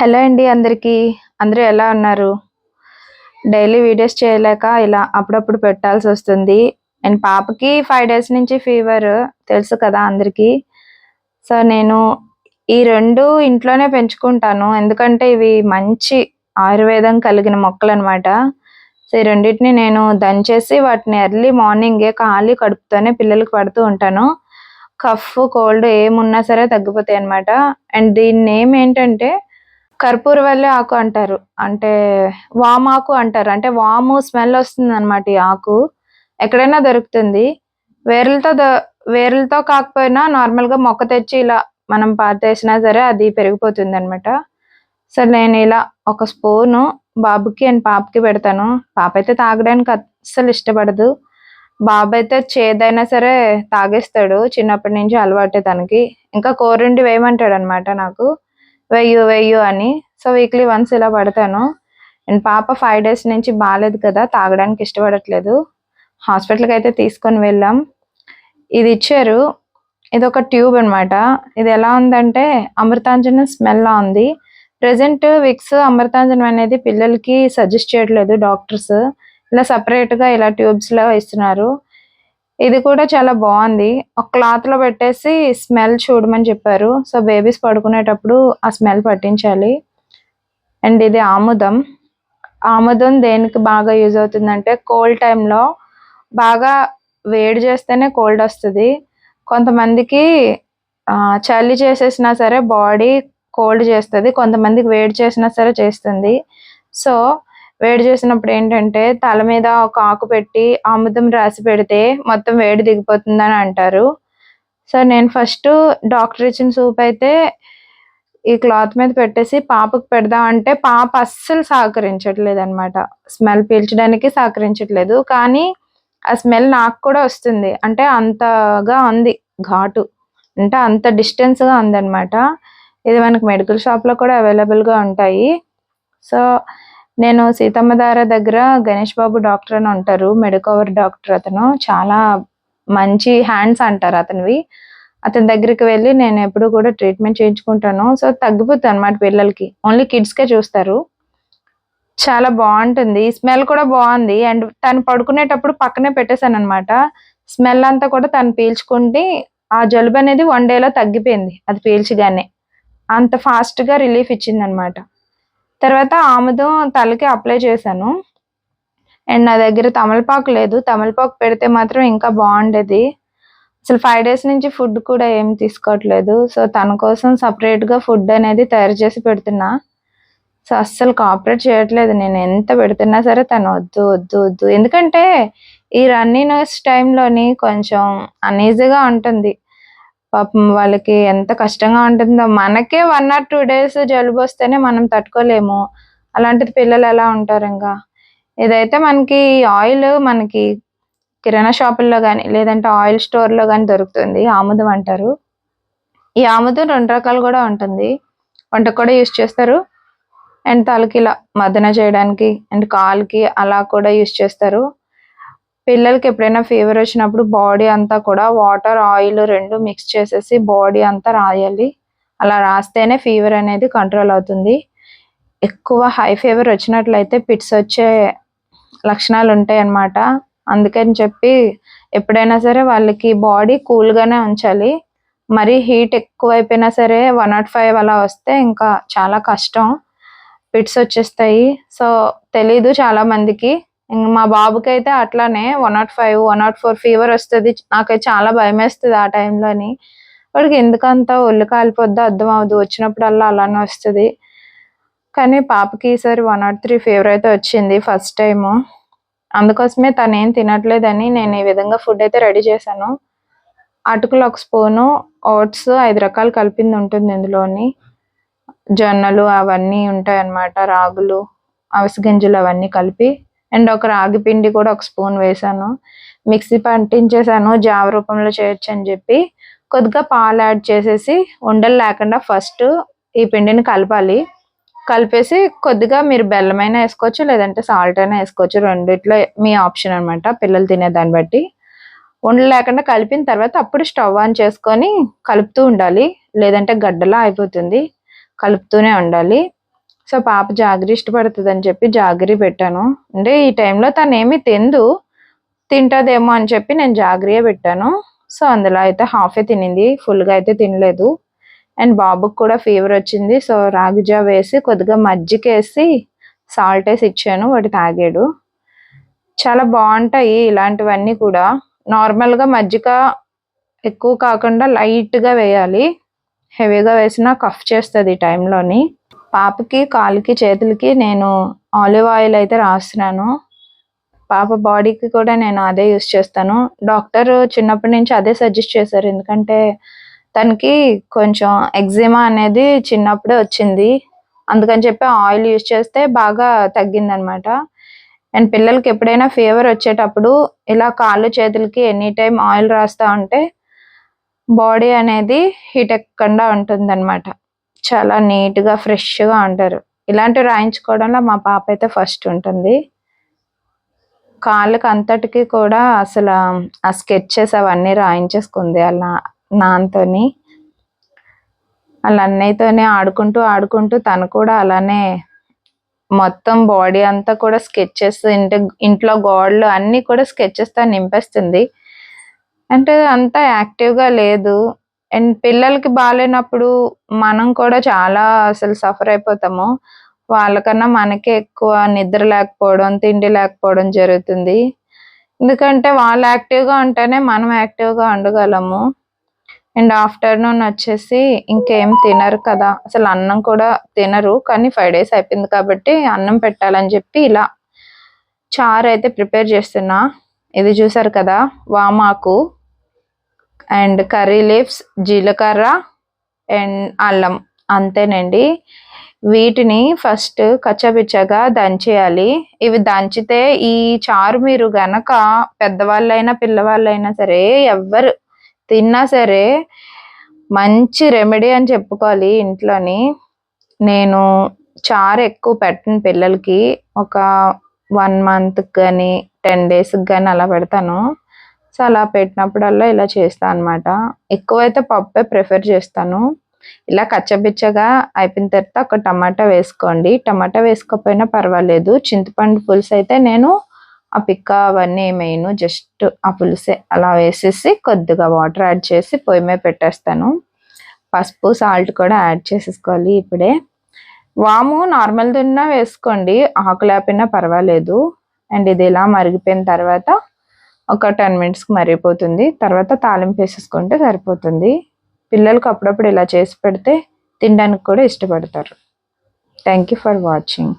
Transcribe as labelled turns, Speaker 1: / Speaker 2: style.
Speaker 1: Hello అండి అందరికీ. అందరూ ఎలా ఉన్నారు? డైలీ వీడియోస్ చేయలేక ఇలా అప్పుడప్పుడు పెట్టాల్సి వస్తుంది. అండ్ పాపకి ఫైవ్ డేస్ నుంచి ఫీవర్ తెలుసు కదా అందరికీ. సో నేను ఈ రెండు ఇంట్లోనే పెంచుకుంటాను. ఎందుకంటే ఇవి మంచి ఆయుర్వేదం కలిగిన మొక్కలు అనమాట సో ఈ రెండింటిని నేను దంచేసి వాటిని ఎర్లీ మార్నింగే ఖాళీ కడుపుతోనే పిల్లలకు పడుతూ ఉంటాను. కఫ్ కోల్డ్ ఏమున్నా సరే తగ్గిపోతాయి అనమాట అండ్ దీని నేమ్ ఏంటంటే కర్పూరవల్లి ఆకు అంటారు. అంటే వామాకు అంటారు. అంటే వాము స్మెల్ వస్తుంది అనమాట ఈ ఆకు. ఎక్కడైనా దొరుకుతుంది. వేర్లతో వేర్లతో కాకపోయినా నార్మల్గా మొక్క తెచ్చి ఇలా మనం పాతేసినా సరే అది పెరిగిపోతుంది అనమాట సో నేను ఇలా ఒక స్పూను బాబుకి అండ్ పాపకి పెడతాను. పాప అయితే తాగడానికి అస్సలు ఇష్టపడదు. బాబు అయితే చేదైనా సరే తాగేస్తాడు. చిన్నప్పటి నుంచి అలవాటే తనకి. ఇంకా కోరుండి వేయమంటాడు అనమాట నాకు. వెయ్యు వెయ్యు అని. సో వీక్లీ వన్స్ ఇలా పడతాను. అండ్ పాప ఫైవ్ డేస్ నుంచి బాగాలేదు కదా తాగడానికి ఇష్టపడట్లేదు. హాస్పిటల్కి అయితే తీసుకొని వెళ్ళాం. ఇది ఇచ్చారు. ఇది ఒక ట్యూబ్ అన్నమాట. ఇది ఎలా ఉందంటే అమృతాంజనం స్మెల్ లా ఉంది. ప్రెసెంట్ విక్స్ అమృతాంజనం అనేది పిల్లలకి సజెస్ట్ చేయట్లేదు డాక్టర్స్ ఇలా సపరేట్గా గా ఇలా ట్యూబ్స్లో ఇస్తున్నారు ఇది కూడా చాలా బాగుంది. ఒక క్లాత్లో పెట్టేసి స్మెల్ చూడమని చెప్పారు. సో బేబీస్ పడుకునేటప్పుడు ఆ స్మెల్ పట్టించాలి. అండ్ ఇది ఆముదం. ఆముదం దేనికి బాగా యూజ్ అవుతుందంటే కోల్డ్ టైంలో బాగా వేడి చేస్తేనే కోల్డ్ వస్తుంది. కొంతమందికి చలి చేసేసినా సరే బాడీ కోల్డ్ చేస్తుంది. కొంతమందికి వేడి చేసినా సరే చేస్తుంది. సో వేడి చేసినప్పుడు ఏంటంటే తల మీద ఒక ఆకు పెట్టి ఆముదం రాసి పెడితే మొత్తం వేడి దిగిపోతుందని అంటారు. సో నేను ఫస్ట్ డాక్టర్ ఇచ్చిన సూప్ అయితే ఈ క్లాత్ మీద పెట్టేసి పాపకు పెడదాం అంటే పాప అస్సలు సహకరించట్లేదు అనమాట స్మెల్ పీల్చడానికి సహకరించట్లేదు. కానీ ఆ స్మెల్ నాకు కూడా వస్తుంది. అంటే అంతగా ఉంది ఘాటు. అంటే అంత డిస్టెన్స్గా ఉందన్నమాట ఇది మనకి మెడికల్ షాప్లో కూడా అవైలబుల్గా ఉంటాయి. సో నేను సీతమ్మధార దగ్గర గణేష్ బాబు డాక్టర్ అని ఉంటారు మెడికవర్ డాక్టర్ అతను. చాలా మంచి హ్యాండ్స్ అంటారు అతనివి. అతని దగ్గరికి వెళ్ళి నేను ఎప్పుడు కూడా ట్రీట్మెంట్ చేయించుకుంటాను. సో తగ్గిపోతుంది అనమాట పిల్లలకి. ఓన్లీ కిడ్స్కే చూస్తారు. చాలా బాగుంటుంది. స్మెల్ కూడా బాగుంది. అండ్ తను పడుకునేటప్పుడు పక్కనే పెట్టేశాను అనమాట స్మెల్ అంతా కూడా తను పీల్చుకుంటే ఆ జలుబు అనేది వన్ డేలో తగ్గిపోయింది. అది పీల్చగానే. అంత ఫాస్ట్గా రిలీఫ్ ఇచ్చింది అనమాట తర్వాత ఆముదం తలకి అప్లై చేశాను. అండ్ నా దగ్గర తమలపాకు లేదు. తమలపాకు పెడితే మాత్రం ఇంకా బాగుండేది. అసలు ఫైవ్ డేస్ నుంచి ఫుడ్ కూడా ఏం తీసుకోవట్లేదు. సో తన కోసం సపరేట్గా ఫుడ్ అనేది తయారు చేసి పెడుతున్నా. సో అస్సలు కాపరేట్ చేయట్లేదు. నేను ఎంత పెడుతున్నా సరే తను వద్దు వద్దు వద్దు. ఎందుకంటే ఈ రన్నింగ్ టైంలోని కొంచెం అనీజీగా ఉంటుంది. పాపం వాళ్ళకి ఎంత కష్టంగా ఉంటుందో. మనకే వన్ ఆర్ టూ డేస్ జలుబు వస్తేనే మనం తట్టుకోలేము. అలాంటిది పిల్లలు ఎలా ఉంటారు ఇంకా? ఇదైతే మనకి ఆయిల్ మనకి కిరాణా షాపుల్లో కానీ లేదంటే ఆయిల్ స్టోర్లో కానీ దొరుకుతుంది ఆముదం అంటారు. ఈ ఆముదం రెండు రకాలు కూడా ఉంటుంది. వంటకు కూడా యూస్ చేస్తారు. అండ్ తలకి ఇలా మదన చేయడానికి అండ్ కాలుకి అలా కూడా యూస్ చేస్తారు. పిల్లలకి ఎప్పుడైనా ఫీవర్ వచ్చినప్పుడు బాడీ అంతా కూడా వాటర్ ఆయిల్ రెండు మిక్స్ చేసేసి బాడీ అంతా రాయాలి. అలా రాస్తేనే ఫీవర్ అనేది కంట్రోల్ అవుతుంది. ఎక్కువ హై ఫీవర్ వచ్చినట్లయితే పిట్స్ వచ్చే లక్షణాలు ఉంటాయి అన్నమాట అందుకని చెప్పి ఎప్పుడైనా సరే వాళ్ళకి బాడీ కూల్గానే ఉంచాలి. మరి హీట్ ఎక్కువ అయిపోయినా సరే వన్ నాట్ ఫైవ్ అలా వస్తే ఇంకా చాలా కష్టం. పిట్స్ వచ్చేస్తాయి. సో తెలీదు చాలా మందికి మా బాబుకి అయితే అట్లానే one nought five one nought four fever వస్తుంది. నాకైతే చాలా భయం వేస్తుంది ఆ టైంలోని వాడికి ఎందుకంత ఒళ్ళు కాలిపోద్దో అర్థం అవ్వదు. వచ్చినప్పుడల్లా అలానే వస్తుంది. కానీ పాపకి ఈసారి వన్ నాట్ త్రీ ఫీవర్ అయితే వచ్చింది ఫస్ట్ టైము. అందుకోసమే తను ఏం తినట్లేదని నేను ఈ విధంగా ఫుడ్ అయితే రెడీ చేశాను. అటుకులు ఒక స్పూను ఓట్స్ ఐదు రకాలు కలిపింది ఉంటుంది ఇందులోని జొన్నలు అవన్నీ ఉంటాయి అన్నమాట రాగులు అవిసె గింజలు అవన్నీ కలిపి అండ్ ఒక రాగి పిండి కూడా ఒక స్పూన్ వేసాను. మిక్సీ పట్టించేసాను జావ రూపంలో చేయొచ్చు అని చెప్పి. కొద్దిగా పాలు యాడ్ చేసేసి ఉండలు లేకుండా ఫస్ట్ ఈ పిండిని కలపాలి. కలిపేసి కొద్దిగా మీరు బెల్లమైనా వేసుకోవచ్చు లేదంటే సాల్ట్ అయినా వేసుకోవచ్చు. రెండిట్లో మీ ఆప్షన్ అనమాట పిల్లలు తినే దాన్ని బట్టి. ఉండలు లేకుండా కలిపిన తర్వాత అప్పుడు స్టవ్ ఆన్ చేసుకొని కలుపుతూ ఉండాలి. లేదంటే గడ్డలా అయిపోతుంది. కలుపుతూనే ఉండాలి. సో పాప జాగరి ఇష్టపడుతుంది అని చెప్పి జాగరి పెట్టాను. అంటే ఈ టైంలో తను ఏమి తిందు తింటదేమో అని చెప్పి నేను జాగ్రియే పెట్టాను. సో అందులో అయితే హాఫే తినింది ఫుల్గా అయితే తినలేదు. అండ్ బాబుకి కూడా ఫీవర్ వచ్చింది సో రాగుజా వేసి కొద్దిగా మజ్జికేసి సాల్ట్ వేసి ఇచ్చాను వాడు తాగాడు. చాలా బాగుంటాయి ఇలాంటివన్నీ కూడా. నార్మల్గా మజ్జిగ ఎక్కువ కాకుండా లైట్గా వేయాలి. హెవీగా వేసినా కఫ్ చేస్తుంది ఈ టైంలోని. పాపకి కాలుకి చేతులకి నేను ఆలివ్ ఆయిల్ అయితే రాస్తున్నాను. పాప బాడీకి కూడా నేను అదే యూస్ చేస్తాను. డాక్టర్ చిన్నప్పటి నుంచి అదే సజెస్ట్ చేశారు. ఎందుకంటే తనకి కొంచెం ఎగ్జిమా అనేది చిన్నప్పుడే వచ్చింది. అందుకని చెప్పి ఆయిల్ యూస్ చేస్తే బాగా తగ్గిందనమాట. అండ్ పిల్లలకి ఎప్పుడైనా ఫీవర్ వచ్చేటప్పుడు ఇలా కాళ్ళు చేతులకి ఎనీ టైం ఆయిల్ రాస్తా ఉంటే బాడీ అనేది హీట్ ఎక్కకుండా ఉంటుందన్నమాట చాలా నీట్గా ఫ్రెష్గా ఉంటారు ఇలాంటివి రాయించుకోవడంలో మా పాప అయితే ఫస్ట్ ఉంటుంది. కాళ్ళకి అంతటికి కూడా అసలు ఆ స్కెచెస్ అవన్నీ రాయించేసుకుంది అలా నాన్నతోని. వాళ్ళ అన్నయ్యతోనే ఆడుకుంటూ ఆడుకుంటూ తను కూడా అలానే మొత్తం బాడీ అంతా కూడా స్కెచెస్ ఇంటి ఇంట్లో గోడలు అన్నీ కూడా స్కెచెస్తో నింపేస్తుంది. అంటే అంత యాక్టివ్గా లేదు. అండ్ పిల్లలకి బాగాలేనప్పుడు మనం కూడా చాలా అసలు సఫర్ అయిపోతాము. వాళ్ళకన్నా మనకే ఎక్కువ నిద్ర లేకపోవడం తిండి లేకపోవడం జరుగుతుంది. ఎందుకంటే వాళ్ళు యాక్టివ్గా ఉంటేనే మనం యాక్టివ్గా ఉండగలము. అండ్ ఆఫ్టర్నూన్ వచ్చేసి ఇంకేం తినరు కదా. అసలు అన్నం కూడా తినరు కానీ ఫైవ్ డేస్ అయిపోయింది కాబట్టి అన్నం పెట్టాలని చెప్పి ఇలా చారు అయితే ప్రిపేర్ చేస్తున్నా. ఇది చూసారు కదా వామాకు. అండ్ కర్రీ లీవ్స్ జీలకర్ర అండ్ అల్లం అంతేనండి. వీటిని ఫస్ట్ కచ్చబిచ్చగా దంచేయాలి. ఇవి దంచితే ఈ చారు మీరు గనక పెద్దవాళ్ళైనా పిల్లవాళ్ళైనా సరే ఎవ్వరు తిన్నా సరే మంచి రెమెడీ అని చెప్పుకోవాలి ఇంట్లోని. నేను చారు ఎక్కువ పెట్టను పిల్లలకి. ఒక వన్ మంత్కి కానీ టెన్ డేస్కి కానీ అలా పెడతాను. సో అలా పెట్టినప్పుడల్లా ఇలా చేస్తాను అనమాట ఎక్కువైతే పప్పే ప్రిఫర్ చేస్తాను. ఇలా కచ్చబిచ్చగా అయిపోయిన తర్వాత ఒక టమాటా వేసుకోండి. టమాటా వేసుకోకపోయినా పర్వాలేదు. చింతపండు పులుసు అయితే నేను ఆ పిక్క అవన్నీ ఏమేయను జస్ట్ ఆ పులుసే. అలా వేసేసి కొద్దిగా వాటర్ యాడ్ చేసి పొయ్యి మీద పెట్టేస్తాను. పసుపు సాల్ట్ కూడా యాడ్ చేసేసుకోవాలి ఇప్పుడే. వాము నార్మల్ దున్నా వేసుకోండి. ఆకులేపినా పర్వాలేదు. అండ్ ఇది ఇలా మరిగిపోయిన తర్వాత ఒక టెన్ మినిట్స్కి మరిగిపోతుంది. తర్వాత తాలింపు వేసేసుకుంటే సరిపోతుంది. పిల్లలకు అప్పుడప్పుడు ఇలా చేసి పెడితే తినడానికి కూడా ఇష్టపడతారు. Thank you for watching